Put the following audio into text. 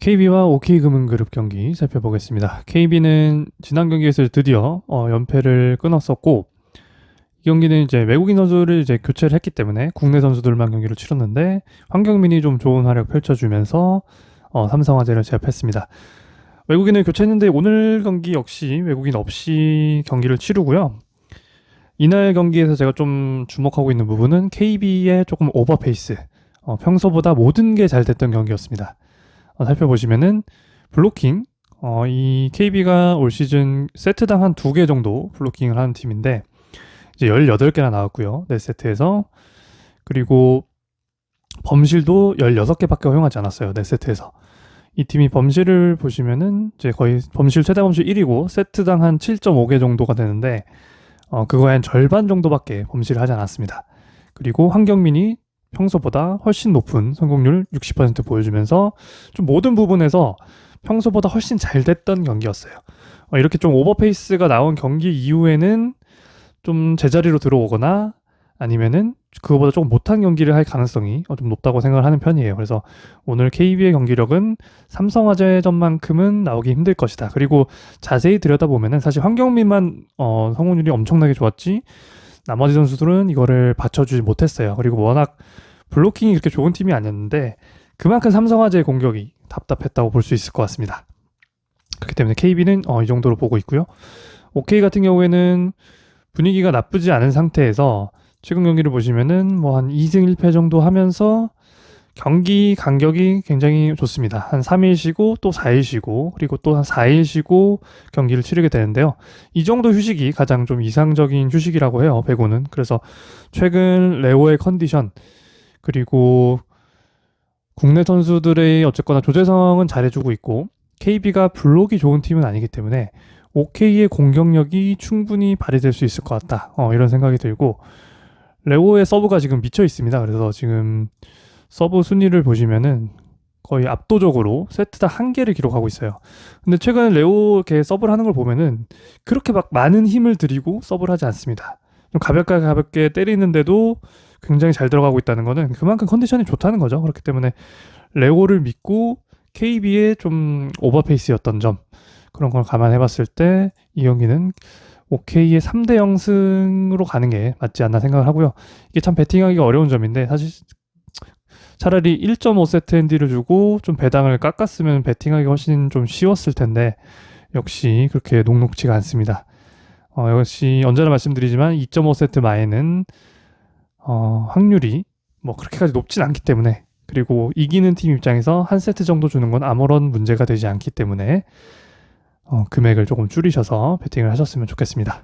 KB와 OK금융그룹 경기 살펴보겠습니다. KB는 지난 경기에서 드디어 어, 연패를 끊었었고 이 경기는 이제 외국인 선수를 이제 교체를 했기 때문에 국내 선수들만 경기를 치렀는데 황경민이 좀 좋은 활약 펼쳐주면서 어, 삼성화재를 제압했습니다. 외국인을 교체했는데 오늘 경기 역시 외국인 없이 경기를 치르고요. 이날 경기에서 제가 좀 주목하고 있는 부분은 KB의 조금 오버페이스, 어, 평소보다 모든 게 잘 됐던 경기였습니다. 어, 살펴보시면은 블로킹, 어, 이 KB가 올 시즌 세트당 한 두 개 정도 블로킹을 하는 팀인데 이제 18개나 나왔고요. 네 세트에서 그리고 범실도 16개밖에 허용하지 않았어요. 네 세트에서. 이 팀이 범실을 보시면은 이제 거의 범실 최다 범실 1위고 세트당 한 7.5개 정도가 되는데 어, 그거의 한 절반 정도밖에 범실을 하지 않았습니다. 그리고 황경민이 평소보다 훨씬 높은 성공률 60% 보여주면서 좀 모든 부분에서 평소보다 훨씬 잘 됐던 경기였어요. 어, 이렇게 좀 오버페이스가 나온 경기 이후에는 좀 제자리로 들어오거나 아니면은 그거보다 조금 못한 경기를 할 가능성이 어, 좀 높다고 생각을 하는 편이에요. 그래서 오늘 KB의 경기력은 삼성화재전만큼은 나오기 힘들 것이다. 그리고 자세히 들여다보면은 사실 황경민만 어, 성공률이 엄청나게 좋았지 나머지 선수들은 이거를 받쳐주지 못했어요. 그리고 워낙 블로킹이 그렇게 좋은 팀이 아니었는데 그만큼 삼성화재의 공격이 답답했다고 볼 수 있을 것 같습니다. 그렇기 때문에 KB는 어, 이 정도로 보고 있고요. OK 같은 경우에는 분위기가 나쁘지 않은 상태에서 최근 경기를 보시면은 뭐 한 2승 1패 정도 하면서 경기 간격이 굉장히 좋습니다. 한 3일 쉬고 또 4일 쉬고 그리고 또 한 4일 쉬고 경기를 치르게 되는데요. 이 정도 휴식이 가장 좀 이상적인 휴식이라고 해요. 배구는. 그래서 최근 레오의 컨디션 그리고 국내 선수들의 어쨌거나 조재성은 잘해주고 있고 KB가 블록이 좋은 팀은 아니기 때문에 OK의 공격력이 충분히 발휘될 수 있을 것 같다. 어, 이런 생각이 들고 레오의 서브가 지금 미쳐 있습니다. 그래서 지금 서브 순위를 보시면은 거의 압도적으로 세트당 한 개를 기록하고 있어요. 근데 최근 레오 이렇게 서브를 하는 걸 보면은 그렇게 막 많은 힘을 들이고 서브를 하지 않습니다. 좀 가볍게 가볍게 때리는데도 굉장히 잘 들어가고 있다는 거는 그만큼 컨디션이 좋다는 거죠. 그렇기 때문에 레오를 믿고 KB의 좀 오버페이스였던 점 그런 걸 감안해 봤을 때 이 경기는 OK의 3대 0승으로 가는 게 맞지 않나 생각을 하고요. 이게 참 배팅하기가 어려운 점인데 사실 차라리 1.5세트 핸디를 주고 좀 배당을 깎았으면 배팅하기 훨씬 좀 쉬웠을 텐데 역시 그렇게 녹록지가 않습니다. 어, 역시 언제나 말씀드리지만 2.5세트 마에는 어, 확률이 뭐 그렇게까지 높진 않기 때문에 그리고 이기는 팀 입장에서 한 세트 정도 주는 건 아무런 문제가 되지 않기 때문에 어, 금액을 조금 줄이셔서 배팅을 하셨으면 좋겠습니다.